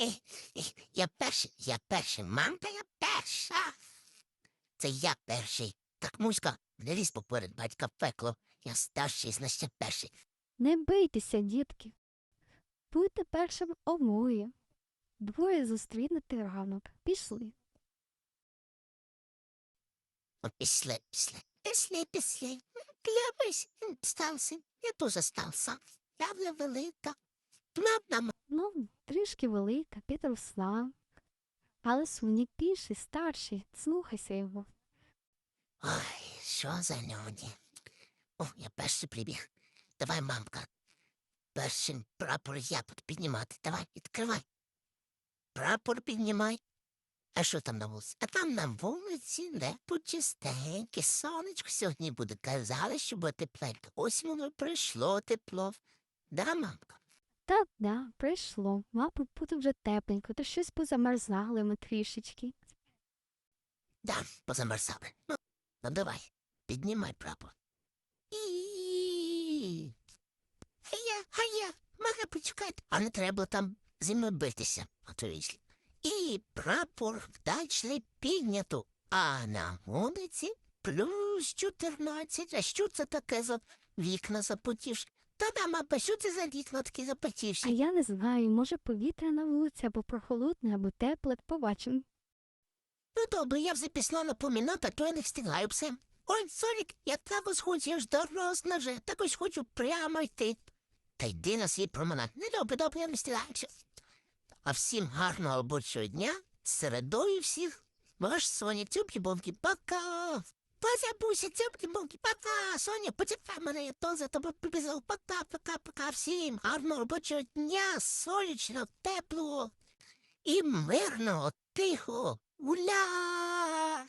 Е, е, Я перший, я перший, мамка, я перша. Це я перший. Так муська, не лізь поперед батька пекло. Я старший, значить перший. Не бийтеся, дітки. Будьте першим обоє. Двоє зустрінете ранок. Пішли. О, Після, після, після, після. Клябись, стався. Я теж стався. Я велика. Нам Ну, трішки велика, підросла. Але Сонік більший, старший, слухайся його. Ой, що за люди? О, я перший прибіг. Давай, мамка. Першим прапор я буду піднімати. Давай, відкривай. Прапор піднімай. А що там на вулиці? А там на вулиці небо чистеньке, сонечко сьогодні буде. Казали, що буде тепленько. Ось воно прийшло тепло. Да, мамка? Так, да, прийшло. Мабуть, буде вже тепленько, та щось позамерзали ми трішечки. Да, позамерзали. Ну, ну давай, піднімай прапор. І. Гая, гая, мага, почекайте. А не треба там зі мною битися, оторічні. І прапор вдачний піднято. А на вулиці плюс 14. А що це таке за вікна запотівші? Та да, мама, що це за вікна такі А я не знаю, може повітря на вулиці або прохолодне, або тепле, побачимо. Ну добре, я вже пішла на помінати, а то я не встигаю все. Ой, Сонік, я також хочу, я ж доросла вже, також хочу прямо йти. Та йди на свій променад. Не добре, добре, я не встигаю. А всім гарного робочого дня, середою всіх. Ваш Соня, цюбки бомки пока. Позабуся, цюбки бомки пока. Соня, почекай мене, я то за тобою прибіжав. Пока, пока, пока всім. Гарного робочого дня, сонячно, теплого і мирного, тихо, Гуляй!